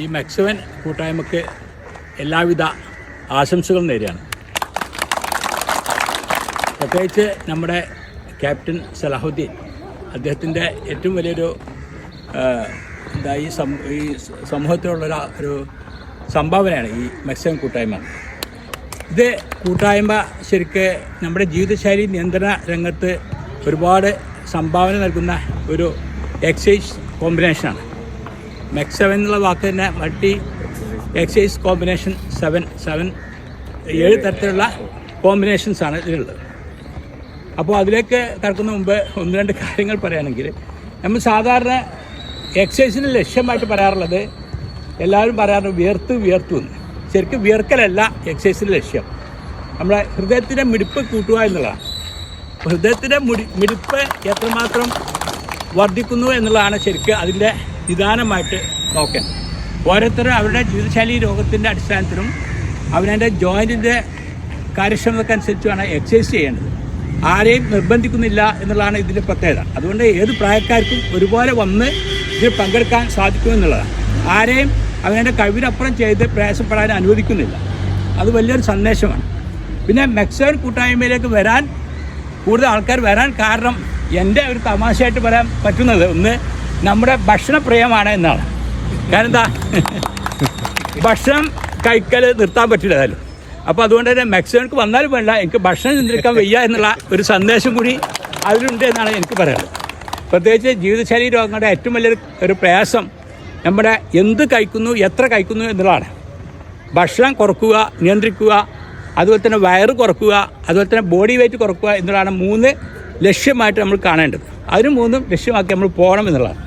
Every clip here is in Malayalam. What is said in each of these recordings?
ഈ മെക്സവൻ കൂട്ടായ്മക്ക് എല്ലാവിധ ആശംസകളും നേരെയാണ് പ്രത്യേകിച്ച് നമ്മുടെ ക്യാപ്റ്റൻ സലാഹുദ്ദീൻ അദ്ദേഹത്തിന്റെ ഏറ്റവും വലിയൊരു എന്താ ഈ സം ഈ സമൂഹത്തിലുള്ളൊരു ഒരു സംഭാവനയാണ് ഈ മെക്സിമം കൂട്ടായ്മ. ഇത് കൂട്ടായ്മ ശരിക്ക് നമ്മുടെ ജീവിതശൈലി നിയന്ത്രണ രംഗത്ത് ഒരുപാട് സംഭാവന നൽകുന്ന ഒരു എക്സൈസ് കോമ്പിനേഷനാണ്. മെക്സ് സെവൻ എന്നുള്ള വാക്ക് തന്നെ multi excise combination seven seven ഏഴ് തരത്തിലുള്ള കോമ്പിനേഷൻസ് ആണ് ഇതിലുള്ളത്. അപ്പോൾ അതിലേക്ക് കടക്കുന്ന മുമ്പ് ഒന്ന് രണ്ട് കാര്യങ്ങൾ പറയുകയാണെങ്കിൽ നമ്മൾ സാധാരണ എക്സസൈസിന് ലക്ഷ്യമായിട്ട് പറയാറുള്ളത് എല്ലാവരും പറയാറുണ്ട് വിയർത്ത് വിയർത്തു എന്ന്. ശരിക്കും വിയർക്കലല്ല എക്സസൈസിന്റെ ലക്ഷ്യം. നമ്മുടെ ഹൃദയത്തിന്റെ മിടിപ്പ് കൂട്ടുക എന്നുള്ളതാണ്. ഹൃദയത്തിന്റെ മുടി മിടിപ്പ് എത്രമാത്രം വർദ്ധിക്കുന്നു എന്നുള്ളതാണ് ശരിക്കും അതിന്റെ നിദാനമായിട്ട് നോക്കേണ്ടത് ഓരോരുത്തരും അവരുടെ ജീവിതശൈലി രോഗത്തിന്റെ അടിസ്ഥാനത്തിലും അവനതിന്റെ ജോയിന്റിന്റെ കാര്യക്ഷമതക്കനുസരിച്ചുമാണ് എക്സസൈസ് ചെയ്യേണ്ടത്. ആരെയും നിർബന്ധിക്കുന്നില്ല എന്നുള്ളതാണ് ഇതിന്റെ പ്രത്യേകത. അതുകൊണ്ട് ഏത് പ്രായക്കാർക്കും ഒരുപോലെ വന്ന് ഇതിൽ പങ്കെടുക്കാൻ സാധിക്കുമെന്നുള്ളതാണ് ആരെയും അവനതിന്റെ കഴിവിനപ്പുറം ചെയ്ത് പ്രയാസപ്പെടാൻ അനുവദിക്കുന്നില്ല. അത് വലിയൊരു സന്ദേശമാണ്. പിന്നെ മെക്സോൺ കൂട്ടായ്മയിലേക്ക് വരാൻ കൂടുതൽ ആൾക്കാർ വരാൻ കാരണം എന്റെ ഒരു തമാശയായിട്ട് പറയാൻ പറ്റുന്നത് ഒന്ന് നമ്മുടെ ഭക്ഷണപ്രിയമാണ് എന്നാണ്. കാരണം എന്താ ഭക്ഷണം കഴിക്കൽ നിർത്താൻ പറ്റില്ല ഏതായാലും. അപ്പോൾ അതുകൊണ്ട് തന്നെ മെക്സിക്കോക്ക് വന്നാലും വേണ്ട എനിക്ക് ഭക്ഷണം നിയന്ത്രിക്കാൻ വയ്യ എന്നുള്ള ഒരു സന്ദേശം കൂടി അതിലുണ്ട് എന്നാണ് എനിക്ക് പറയുന്നത് പ്രത്യേകിച്ച് ജീവിതശൈലി രോഗങ്ങളുടെ ഏറ്റവും വലിയൊരു ഒരു പ്രയാസം നമ്മുടെ എന്ത് കഴിക്കുന്നു എത്ര കഴിക്കുന്നു എന്നുള്ളതാണ്. ഭക്ഷണം കുറക്കുക നിയന്ത്രിക്കുക അതുപോലെ തന്നെ വയറ് കുറക്കുക അതുപോലെ തന്നെ ബോഡി വെയിറ്റ് കുറക്കുക എന്നുള്ളതാണ് മൂന്ന് ലക്ഷ്യമായിട്ട് നമ്മൾ കാണേണ്ടത്. അതിന് മൂന്നും ലക്ഷ്യമാക്കി നമ്മൾ പോകണം എന്നുള്ളതാണ്.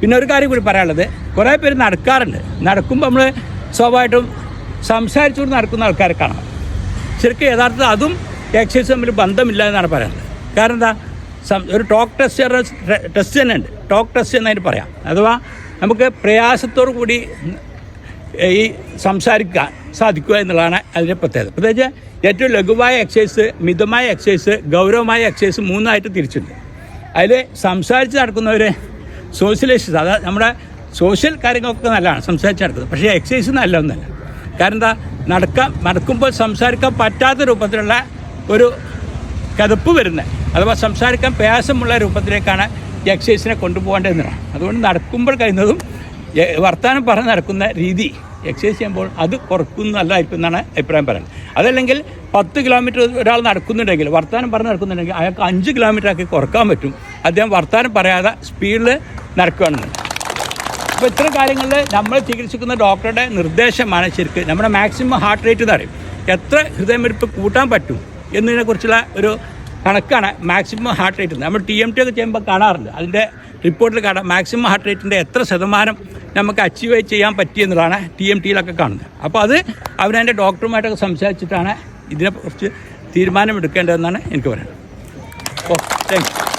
പിന്നെ ഒരു കാര്യം കൂടി പറയാനുള്ളത്. കുറേ പേര് നടക്കാറുണ്ട്. നടക്കുമ്പോൾ നമ്മൾ സ്വാഭാവികമായിട്ടും സംസാരിച്ചുകൊണ്ട് നടക്കുന്ന ആൾക്കാരെ കാണാം ശരിക്കും യഥാർത്ഥത്തിൽ അതും എക്സസൈസ് തമ്മിൽ ബന്ധമില്ല എന്നാണ് പറയുന്നത് കാരണം എന്താ? ഒരു ടോക്ക് ടെസ്റ്റ് ടെസ്റ്റ് തന്നെ ഉണ്ട്. ടോക്ക് ടെസ്റ്റ് എന്നതിന് പറയാം. അഥവാ നമുക്ക് പ്രയാസത്തോടു കൂടി ഈ സംസാരിക്കാൻ സാധിക്കുക എന്നുള്ളതാണ് അതിന്റെ പ്രത്യേകത. പ്രത്യേകിച്ച് ഏറ്റവും ലഘുവായ എക്സസൈസ് മിതമായ എക്സസൈസ് ഗൗരവമായ എക്സസൈസ് മൂന്നായിട്ട് തിരിച്ചിട്ടുണ്ട്. അതിൽ സംസാരിച്ച് നടക്കുന്നവർ സോഷ്യലൈസ് അതായത് നമ്മുടെ സോഷ്യൽ കാര്യങ്ങളൊക്കെ നല്ലതാണ് സംസാരിച്ച് നടക്കുന്നത്. പക്ഷേ എക്സസൈസ് നല്ല ഒന്നല്ല. കാരണം എന്താ? നടക്കാൻ നടക്കുമ്പോൾ സംസാരിക്കാൻ പറ്റാത്ത രൂപത്തിലുള്ള ഒരു കതപ്പ് വരുന്നത്. അഥവാ സംസാരിക്കാൻ പ്രയാസമുള്ള രൂപത്തിലേക്കാണ് എക്സസൈസിനെ കൊണ്ടുപോകേണ്ടതെന്നാണ് അതുകൊണ്ട് നടക്കുമ്പോൾ കഴിയുന്നതും വർത്തമാനം പറഞ്ഞ് നടക്കുന്ന രീതി എക്സസൈസ് ചെയ്യുമ്പോൾ അത് കുറക്കുന്നതല്ലായിരിക്കും എന്നാണ് അഭിപ്രായം പറയുന്നത്. അതല്ലെങ്കിൽ പത്ത് കിലോമീറ്റർ ഒരാൾ നടക്കുന്നുണ്ടെങ്കിൽ വർത്തമാനം പറഞ്ഞ് നടക്കുന്നുണ്ടെങ്കിൽ അയാൾക്ക് അഞ്ച് കിലോമീറ്റർ ആക്കി കുറയ്ക്കാൻ പറ്റും. അദ്ദേഹം വർത്തമാനം പറയാതെ സ്പീഡിൽ നടക്കുകയാണെന്നുണ്ട് അപ്പോൾ ഇത്തരം കാര്യങ്ങളിൽ നമ്മൾ ചികിത്സിക്കുന്ന ഡോക്ടറുടെ നിർദ്ദേശമാണ് ശരിക്കും. നമ്മുടെ മാക്സിമം ഹാർട്ട് റേറ്റ് എന്ന് പറയും. എത്ര ഹൃദയമിടിപ്പ് കൂട്ടാൻ പറ്റും എന്നതിനെക്കുറിച്ചുള്ള ഒരു കണക്കാണ് മാക്സിമം ഹാർട്ട് റേറ്റ് നമ്മൾ ടി എം ടി ഒക്കെ ചെയ്യുമ്പോൾ കാണാറുണ്ട്. അതിന്റെ റിപ്പോർട്ടിൽ കാണാം. മാക്സിമം ഹാർട്ട് റേറ്റിന്റെ എത്ര ശതമാനം നമുക്ക് അച്ചീവ് ചെയ്യാൻ പറ്റിയെന്നുള്ളതാണ് ടി എം ടിയിലൊക്കെ കാണുന്നത്. അപ്പോൾ അത് അവരെന്റെ ഡോക്ടറുമായിട്ടൊക്കെ സംസാരിച്ചിട്ടാണ് ഇതിനെക്കുറിച്ച് തീരുമാനമെടുക്കേണ്ടതെന്നാണ് എനിക്ക് പറയുന്നത് ഓ താങ്ക് യു